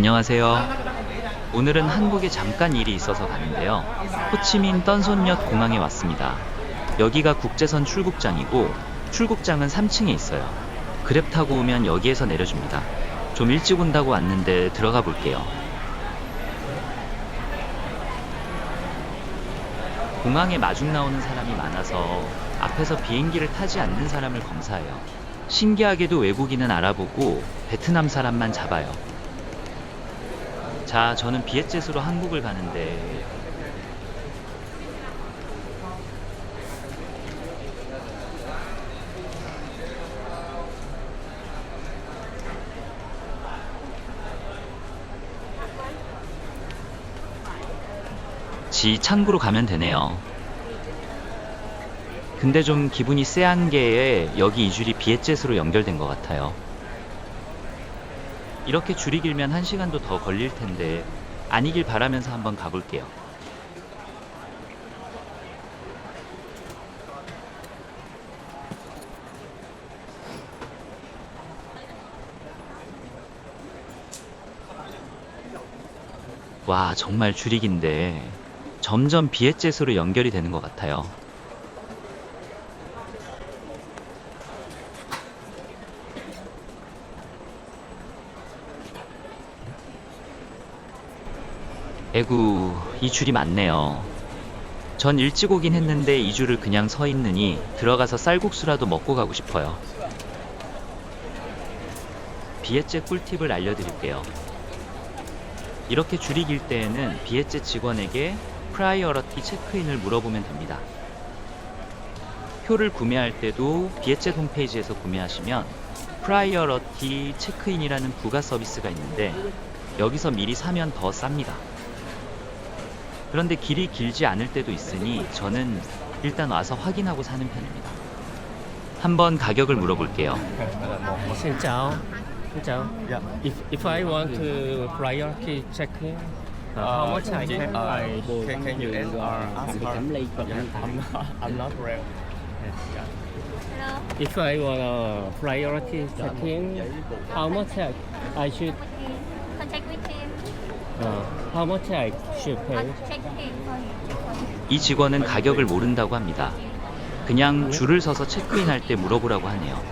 안녕하세요. 오늘은 한국에 잠깐 일이 있어서 가는데요. 호치민 떤손역 공항에 왔습니다. 여기가 국제선 출국장이고 출국장은 3층에 있어요. 그랩 타고 오면 여기에서 내려줍니다. 좀 일찍 온다고 왔는데 들어가 볼게요. 공항에 마중 나오는 사람이 많아서 앞에서 비행기를 타지 않는 사람을 검사해요. 신기하게도 외국인은 알아보고 베트남 사람만 잡아요. 자, 저는 비엣젯으로 한국을 가는데 지 창구로 가면 되네요. 근데 좀 기분이 쎄한 게 여기 이 줄이 비엣젯으로 연결된 것 같아요. 이렇게 줄이 길면 한 시간도 더 걸릴 텐데 아니길 바라면서 한번 가볼게요. 와, 정말 줄이 긴데 점점 비엣젯으로 연결이 되는 것 같아요. 에구, 이 줄이 많네요. 전 일찍 오긴 했는데 이 줄을 그냥 서 있느니 들어가서 쌀국수라도 먹고 가고 싶어요. 비엣젯 꿀팁을 알려드릴게요. 이렇게 줄이 길 때에는 비엣젯 직원에게 프라이어러티 체크인을 물어보면 됩니다. 표를 구매할 때도 비엣젯 홈페이지에서 구매하시면 프라이어러티 체크인이라는 부가 서비스가 있는데 여기서 미리 사면 더 쌉니다. 그런데 길이 길지 않을 때도 있으니 저는 일단 와서 확인하고 사는 편입니다. 한번 가격을 물어볼게요. Xin chào. Xin chào. Yeah. If if I want to priority check in, uh, how Uh, much I can uh, I can, can you ask, uh, ask her? Yeah, I'm not, I'm not real. if I want a priority check in, how much I, I should. Uh, how much I should pay? You. 이 직원은 가격을 모른다고 합니다. 그냥 줄을 서서 체크인할 때 물어보라고 하네요.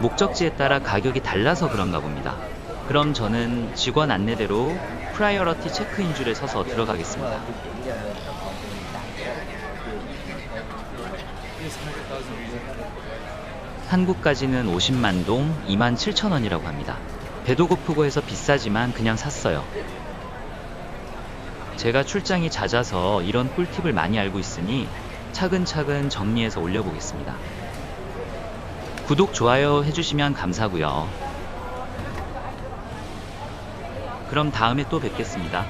목적지에 따라 가격이 달라서 그런가 봅니다. 그럼 저는 직원 안내대로 프라이어러티 체크인 줄에 서서 들어가겠습니다. 한국까지는 50만 동 2만 7천 원이라고 합니다. 배도 고프고 해서 비싸지만 그냥 샀어요. 제가 출장이 잦아서 이런 꿀팁을 많이 알고 있으니 차근차근 정리해서 올려보겠습니다. 구독, 좋아요 해주시면 감사고요. 그럼 다음에 또 뵙겠습니다.